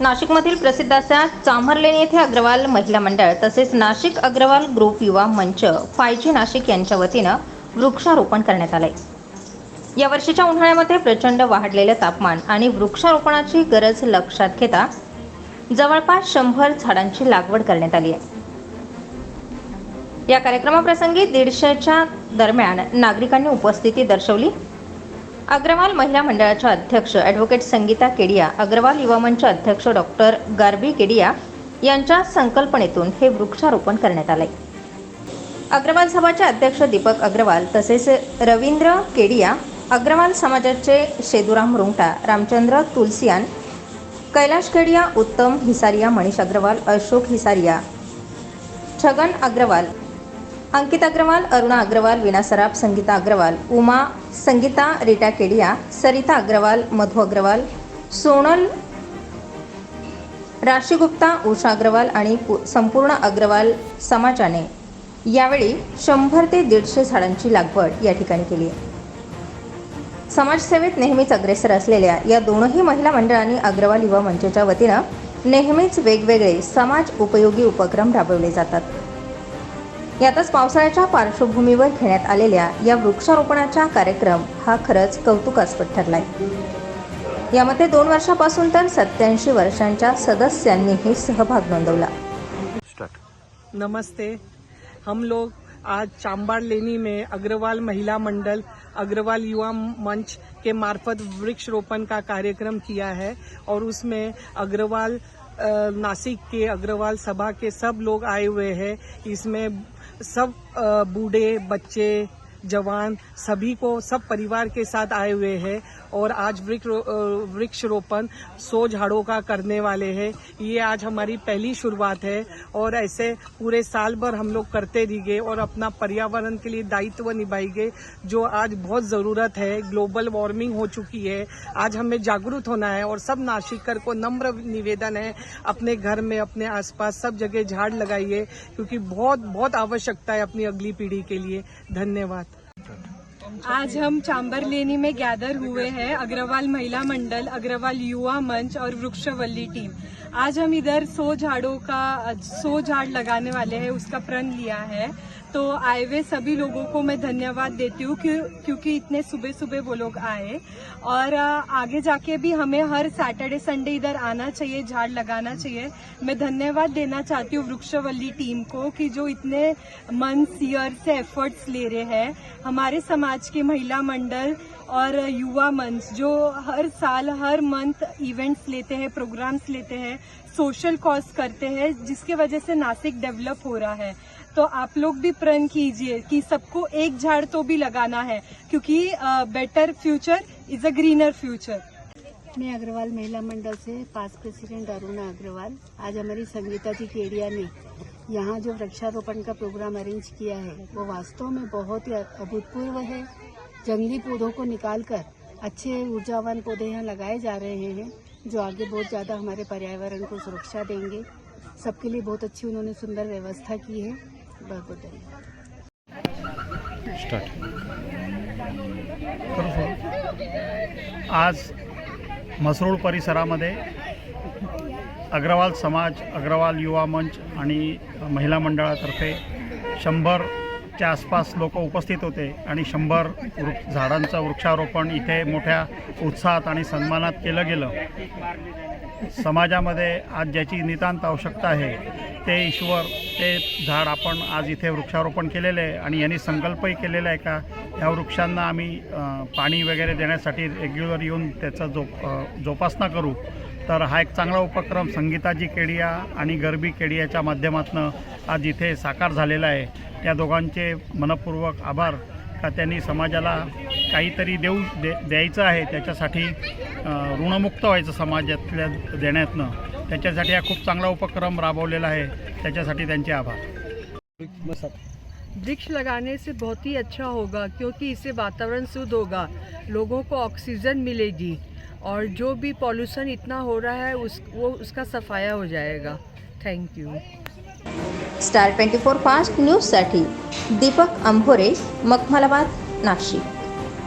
नाशिकमधील प्रसिद्ध असा चांभारलेणी येथे अग्रवाल महिला मंडळ तसेच नाशिक अग्रवाल ग्रुप युवा मंच फाय जी नाशिक यांच्या वतीनं वृक्षारोपण करण्यात आलंय. या वर्षीच्या उन्हाळ्यामध्ये प्रचंड वाढलेले तापमान आणि वृक्षारोपणाची गरज लक्षात घेता जवळपास शंभर झाडांची लागवड करण्यात आली आहे. या कार्यक्रमाप्रसंगी दीडशेच्या दरम्यान नागरिकांनी उपस्थिती दर्शवली. अग्रवाल महिला मंडळाच्या अध्यक्ष ॲडव्होकेट संगीता केडिया अग्रवाल युवा मंच अध्यक्ष डॉक्टर गार्बी केडिया यांच्या संकल्पनेतून हे वृक्षारोपण करण्यात आले अग्रवाल सभाचे अध्यक्ष दीपक अग्रवाल तसेच रवींद्र केडिया अग्रवाल समाजाचे शेदुराम रुंगटा रामचंद्र तुलसियान कैलाश केडिया उत्तम हिसारिया मनीष अग्रवाल अशोक हिसारिया छगन अग्रवाल अंकित अग्रवाल अरुणा अग्रवाल विना सराफ संगीता अग्रवाल उमा संगीता रीटा केडिया सरिता अग्रवाल मधु अग्रवाल सोनल राशी गुप्ता उषा अग्रवाल आणि पु- संपूर्ण अग्रवाल समाजाने यावेळी शंभर ते दीडशे झाडांची लागवड या ठिकाणी केली आहे. समाजसेवेत नेहमीच अग्रेसर असलेल्या या दोनही महिला मंडळांनी अग्रवाल युवा मंचच्या वतीनं नेहमीच वेगवेगळे समाज उपयोगी उपक्रम राबवले जातात. यातच पावसाळ्याच्या पार्श्वभूमीवर घेण्यात आलेल्या या वृक्षारोपणाचा कार्यक्रम हा खरंच कौतुकास्पद ठरलाय. यामध्ये दोन वर्षापासून तर सत्याऐंशी वर्षांच्या सदस्यांनीही सहभाग नोंदवला. नमस्ते. हम लोग आज चांबार लेनी में अग्रवाल महिला मंडल अग्रवाल युवा मंच के मार्फत वृक्ष रोपण का कार्यक्रम किया है और उसमें अग्रवाल नासिक के अग्रवाल सभा के सब लोग आए हुए हैं। इसमें सब बूढ़े बच्चे जवान सभी को, सब परिवार के साथ आए हुए हैं और आज वृक्ष रो- वृक्ष रोपण सौ झाड़ों का करने वाले हैं। ये आज हमारी पहली शुरुआत है और ऐसे पूरे साल भर हम लोग करते रहिए और अपना पर्यावरण के लिए दायित्व निभाएँगे जो आज बहुत ज़रूरत है। ग्लोबल वार्मिंग हो चुकी है। आज हमें जागरूक होना है और सब नाशिकर को नम्र निवेदन है, अपने घर में, अपने आसपास सब जगह झाड़ लगाइए, क्योंकि बहुत बहुत आवश्यकता है अपनी अगली पीढ़ी के लिए। धन्यवाद। आज हम चांबर लेनी में गैदर हुए हैं, अग्रवाल महिला मंडल, अग्रवाल युवा मंच और वृक्षवल्ली टीम। आज हम इधर सौ झाड़ों का, सौ झाड़ लगाने वाले हैं, उसका प्रण लिया है। तो आए हुए सभी लोगों को मैं धन्यवाद देती हूँ क्यों- क्योंकि इतने सुबह सुबह वो लोग आए। और आगे जाके भी हमें हर सैटरडे संडे इधर आना चाहिए, झाड़ लगाना चाहिए। मैं धन्यवाद देना चाहती हूँ वृक्षवल्ली टीम को कि जो इतने मंथ्स ईयर से एफर्ट्स ले रहे हैं। हमारे समाज की महिला मंडल और युवा मंच जो हर साल, हर मंथ इवेंट्स लेते हैं प्रोग्राम्स लेते हैं सोशल कॉज करते हैं, जिसके वजह से नासिक डेवलप हो रहा है। तो आप लोग भी प्रण कीजिए कि सबको एक झाड़ तो भी लगाना है, क्योंकि better future is a greener future मैं अग्रवाल महिला मंडल से पास प्रेसिडेंट अरुणा अग्रवाल। आज हमारी संगीता जी केडिया ने यहाँ जो वृक्षारोपण का प्रोग्राम अरेंज किया है, वो वास्तव में बहुत ही अभूतपूर्व है। जंगली पौधों को निकालकर अच्छे ऊर्जावान पौधे यहाँ लगाए जा रहे हैं जो आगे बहुत ज़्यादा हमारे पर्यावरण को सुरक्षा देंगे। सबके लिए बहुत अच्छी उन्होंने सुंदर व्यवस्था की है। बहुत बहुत धन्यवाद। आज म्हसरूळ परिसरामध्ये अग्रवाल समाज अग्रवाल युवा मंच आणि महिला मंडळातर्फे च्या आसपास लोक उपस्थित होते आणि शंभर वृक्ष झाडांचं वृक्षारोपण इथे मोठ्या उत्साहात आणि सन्मानात केलं गेलं. समाजामध्ये आज ज्याची नितांत आवश्यकता आहे ते ईश्वर ते झाड आपण आज इथे वृक्षारोपण केलेलं आहे आणि यांनी संकल्पही केलेला आहे का ह्या वृक्षांना आम्ही पाणी वगैरे देण्यासाठी रेग्युलर येऊन त्याचा जोप जोपासना करू. तर हा एक चांगला उपक्रम संगीताजी केडिया आणि गरबी केडियाच्या माध्यमातून आज इथे साकार झालेला आहे. त्या दोघांचे मनपूर्वक आभार का त्यांनी समाजाला काहीतरी देऊ दे द्यायचं आहे त्याच्यासाठी ऋणमुक्त व्हायचं समाजातल्या देण्यातनं. त्याच्यासाठी हा खूप चांगला उपक्रम राबवलेला आहे. त्याच्यासाठी त्यांचे आभार. वृक्ष लगाने से बहुत ही अच्छा होगा क्योंकि इससे वातावरण शुद्ध होगा लोगों को ऑक्सीजन मिलेगी और जो भी पॉल्यूशन इतना हो रहा है उस वो उसका सफाया हो जाएगा। Thank you star twenty four fast न्यूजसाठी दीपक अंभोरे मखमलाबाद नाशिक.